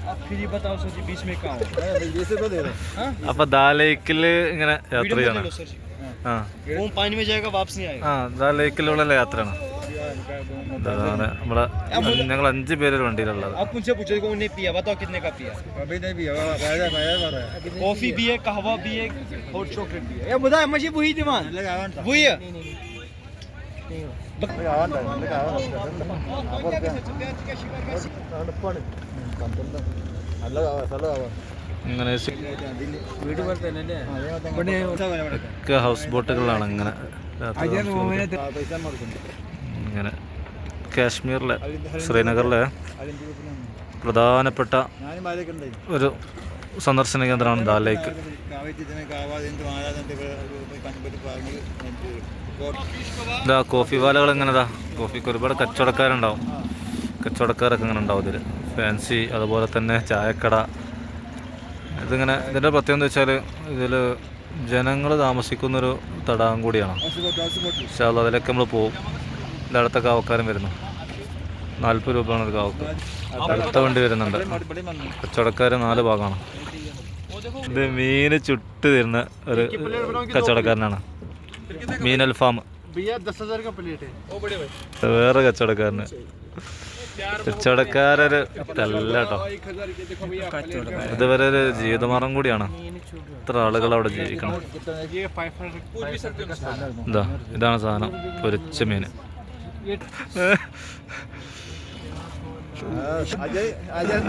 आप फिर ही बताओ सर जी बीच में कहाँ हो जैसे तो दे दो हाँ അപ്പൊ ദാ ലേക്കിൽ ഇങ്ങനെ യാത്ര वीडियो में ले ചെയ്യണം लो सर जी ആ वो पानी में जाएगा वापस नहीं आएगा ആ ദാ ലേക്കിലുള്ള യാത്രയാണ് അതാണ് നമ്മളെ ഞങ്ങൾ അഞ്ച് പേര് ഒരു വണ്ടിയിലുള്ളത് आप उनसे पूछो कि उन्हें पिया बताओ कितने का पिया अभी नहीं भी होगा बाजार बाजार कर रहा है कॉफी भी है कहवा भी है और चॉकलेट भी है ये बता मछली वही दीवान लगा आवन था वही है ഇങ്ങനെ ഒക്കെ ഹൗസ് ബോട്ടുകളാണ് ഇങ്ങനെ ഇങ്ങനെ കാശ്മീരിലെ ശ്രീനഗറിലെ പ്രധാനപ്പെട്ട ഒരു സന്ദർശന കേന്ദ്രമാണ് ദാ ഇതാ കോഫി വാലകൾ എങ്ങനെതാ കോഫിക്ക് ഒരുപാട് കച്ചവടക്കാരുണ്ടാവും. കച്ചവടക്കാരൊക്കെ ഇങ്ങനെ ഉണ്ടാവും ഇതിൽ ഫാൻസി അതുപോലെ തന്നെ ചായക്കട. ഇതിങ്ങനെ ഇതിന്റെ പ്രത്യേകത എന്ന് വെച്ചാൽ ഇതിൽ ജനങ്ങൾ താമസിക്കുന്നൊരു തടാകം കൂടിയാണ്. പക്ഷേ അത് അതിലൊക്കെ നമ്മൾ പോവും. ഇതിന്റെ അടുത്ത കാവക്കാരും വരുന്നു. നാൽപ്പത് രൂപയാണ് ഒരു കാവക്ക്. അടുത്ത വണ്ടി വരുന്നുണ്ട്. കച്ചവടക്കാർ നാല് ഭാഗമാണ്. ഇത് മീൻ ചുട്ട് തരുന്ന ഒരു കച്ചവടക്കാരനാണ്. മീൻ അൽഫാം വേറെ കച്ചവടക്കാരന്. കച്ചവടക്കാരൊരു തല്ലോ ഇതുവരെ ഒരു ജീവിതമാർഗം കൂടിയാണ്. ഇത്ര ആളുകൾ അവിടെ ജീവിക്കണം. എന്താ ഇതാണ് സാധനം. പൊരിച്ച മീൻ.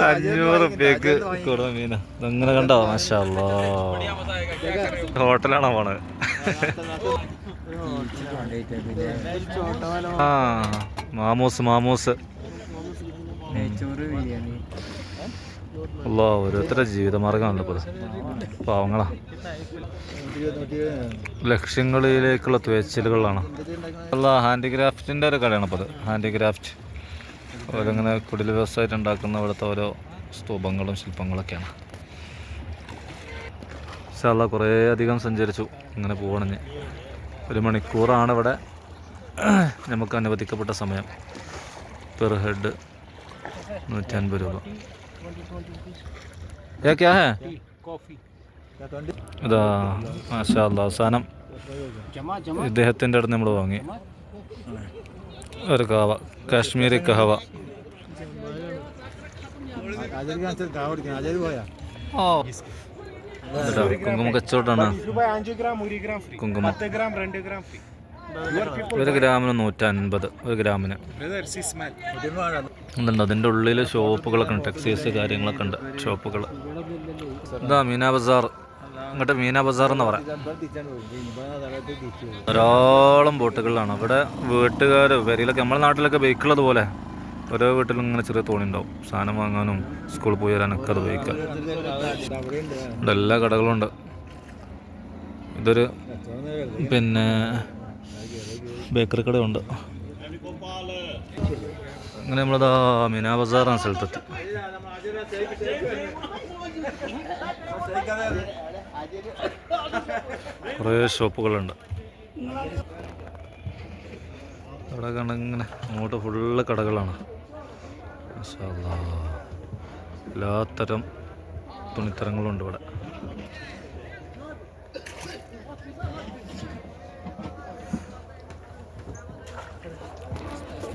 അഞ്ഞൂറ് റുപ്യക്ക് കൂടുതൽ മീനാ. അങ്ങനെ കണ്ടോ? മാഷാ ഹോട്ടലാണോ പോണത്. ആ മാമോസ് മാമോസ്. അല്ലോ ഓരോരുത്തരുടെ ജീവിതമാർഗമാണല്ലോ ഇപ്പോൾ. പാവങ്ങളാ. ലക്ഷ്യങ്ങളിലേക്കുള്ള തുവച്ചിലുകളാണ് അല്ല ഹാൻഡിക്രാഫ്റ്റിന്റെ ഒരു കടയാണ് അപ്പോൾ അത് ഹാൻഡിക്രാഫ്റ്റ്. ഓരോങ്ങനെ കുടിൽ വ്യവസായമായിട്ട് ഉണ്ടാക്കുന്ന ഇവിടുത്തെ ഓരോ സ്തൂപങ്ങളും ശില്പങ്ങളൊക്കെയാണ്. ഇൻഷാല്ല കുറേ അധികം സഞ്ചരിച്ചു. ഇങ്ങനെ പോവാണ് ഒരു മണിക്കൂറാണ് ഇവിടെ നമുക്ക് അനുവദിക്കപ്പെട്ട സമയം. പെർ ഹെഡ് നൂറ്റി അൻപത് രൂപ. ഏ ക്യാ ഹേ? ഇതാ മാഷാ അവസാനം ഇദ്ദേഹത്തിന്റെ അടുത്ത് നമ്മൾ വാങ്ങി. ഒരു കാവ കാശ്മീരി കഹവ ഓ. കുങ്കുമ കച്ചവടമാണ്. കുങ്കുമ. ഒരു ഗ്രാമിന് നൂറ്റൻപത് ഒരു ഗ്രാമിന്. എന്തുണ്ട് അതിന്റെ ഉള്ളിൽ ഷോപ്പുകളൊക്കെ ഉണ്ട് ടെക്സ്റ്റൈൽസ് കാര്യങ്ങളൊക്കെ ഉണ്ട് ഷോപ്പുകൾ ഇതാ മീനാ ബസാർ. ഇങ്ങോട്ട് മീനാ ബസാർ എന്ന് പറയാം. ധാരാളം ബോട്ടുകളിലാണ്. അവിടെ വീട്ടുകാർ വരിയിലൊക്കെ നമ്മുടെ നാട്ടിലൊക്കെ ബൈക്കുള്ളത് പോലെ. ഓരോ വീട്ടിലും ഇങ്ങനെ ചെറിയ തോണി ഉണ്ടാവും സാധനം വാങ്ങാനും സ്കൂളിൽ പോയി വരാനൊക്കെ അത് ഉപയോഗിക്കാം. എല്ലാ കടകളും ഉണ്ട്. ഇതൊരു പിന്നെ ബേക്കറി കടയുണ്ട് അങ്ങനെ നമ്മളതാ മിനാ ബസാറാണ് സ്ഥലത്തെത്തി. കുറേ ഷോപ്പുകളുണ്ട് അവിടെ കണ്ട ഇങ്ങനെ അങ്ങോട്ട് ഫുള്ള് കടകളാണ്. എല്ലാത്തരം തുണിത്തരങ്ങളുണ്ട് ഇവിടെ.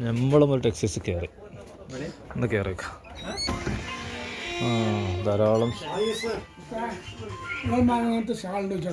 നമ്മളും ഒരു ടെക്സസ് കയറി. ഒന്ന് കയറിയേക്കാം. ആ ധാരാളം